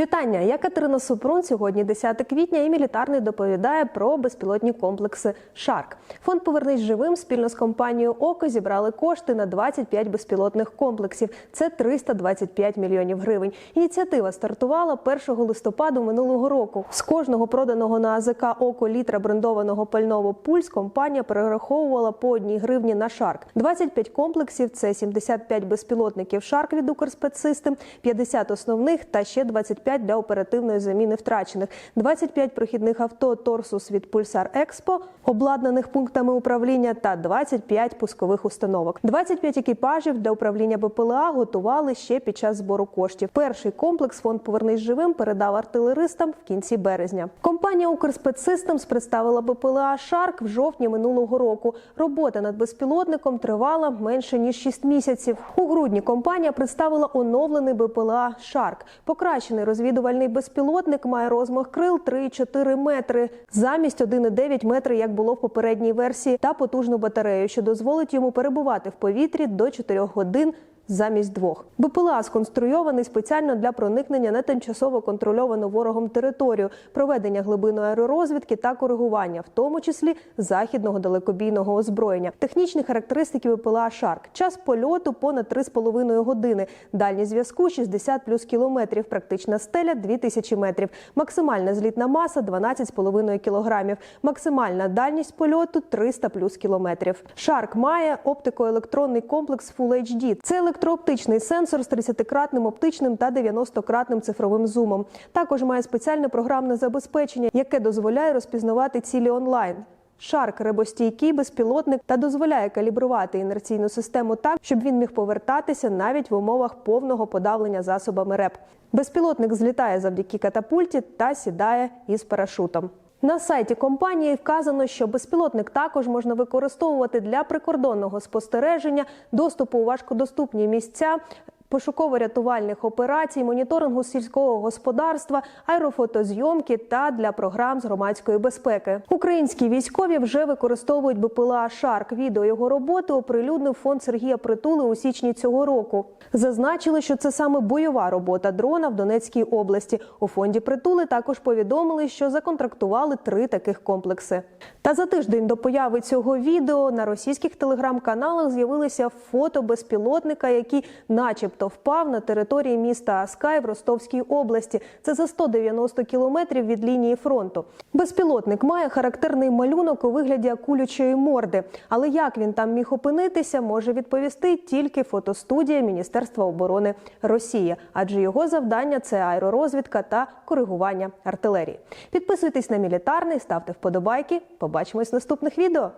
Вітання! Я Катерина Супрун. Сьогодні 10 квітня і мілітарний доповідає про безпілотні комплекси Шарк. Фонд Повернись живим спільно з компанією ОКО зібрали кошти на 25 безпілотних комплексів. Це 325 мільйонів гривень. Ініціатива стартувала 1 листопаду минулого року. З кожного проданого на АЗК ОКО літра брендованого пального пульс компанія перераховувала по одній гривні на Шарк. 25 комплексів це 75 безпілотників Шарк від Укрспецсистем, 50 основних та ще 25 для оперативної заміни втрачених, 25 прохідних авто Торсус від Пульсар Експо, обладнаних пунктами управління та 25 пускових установок. 25 екіпажів для управління БПЛА готували ще під час збору коштів. Перший комплекс фонд Повернись живим передав артилеристам в кінці березня. Компанія Укрспецсистемс представила БПЛА Шарк в жовтні минулого року. Робота над безпілотником тривала менше ніж 6 місяців. У грудні компанія представила оновлений БПЛА Шарк. Покращений розвідувальний безпілотник має розмах крил 3,4 метри замість 1,9 метри, як було в попередній версії, та потужну батарею, що дозволить йому перебувати в повітрі до 4 годин. Замість двох БПЛА сконструйований спеціально для проникнення на тимчасово контрольовану ворогом територію, проведення глибинної аеророзвідки та коригування, в тому числі західного далекобійного озброєння. Технічні характеристики БПЛА Шарк. Час польоту понад 3,5 години. Дальність зв'язку 60 плюс кілометрів. Практична стеля 2000 метрів. Максимальна злітна маса 12,5 кілограмів. Максимальна дальність польоту 300 плюс кілометрів. Шарк має оптико-електронний комплекс Full HD. Це електрооптичний сенсор з 30-кратним оптичним та 90-кратним цифровим зумом. Також має спеціальне програмне забезпечення, яке дозволяє розпізнавати цілі онлайн. Шарк ребостійкий безпілотник та дозволяє калібрувати інерційну систему так, щоб він міг повертатися навіть в умовах повного подавлення засобами РЕП. Безпілотник злітає завдяки катапульті та сідає із парашутом. На сайті компанії вказано, що безпілотник також можна використовувати для прикордонного спостереження, доступу у важкодоступні місця. Пошуково-рятувальних операцій, моніторингу сільського господарства, аерофотозйомки та для програм з громадської безпеки. Українські військові вже використовують БПЛА Шарк. Відео його роботи оприлюднив фонд Сергія Притули у січні цього року. Зазначили, що це саме бойова робота дрона в Донецькій області. У фонді притули також повідомили, що законтрактували три таких комплекси. Та за тиждень до появи цього відео на російських телеграм-каналах з'явилися фото безпілотника, який, начебто, впав на території міста Аскай в Ростовській області. Це за 190 кілометрів від лінії фронту. Безпілотник має характерний малюнок у вигляді акулючої морди. Але як він там міг опинитися, може відповісти тільки фотостудія Міністерства оборони Росії, адже його завдання це аеророзвідка та коригування артилерії. Підписуйтесь на мілітарний, ставте вподобайки. Побачимось в наступних відео.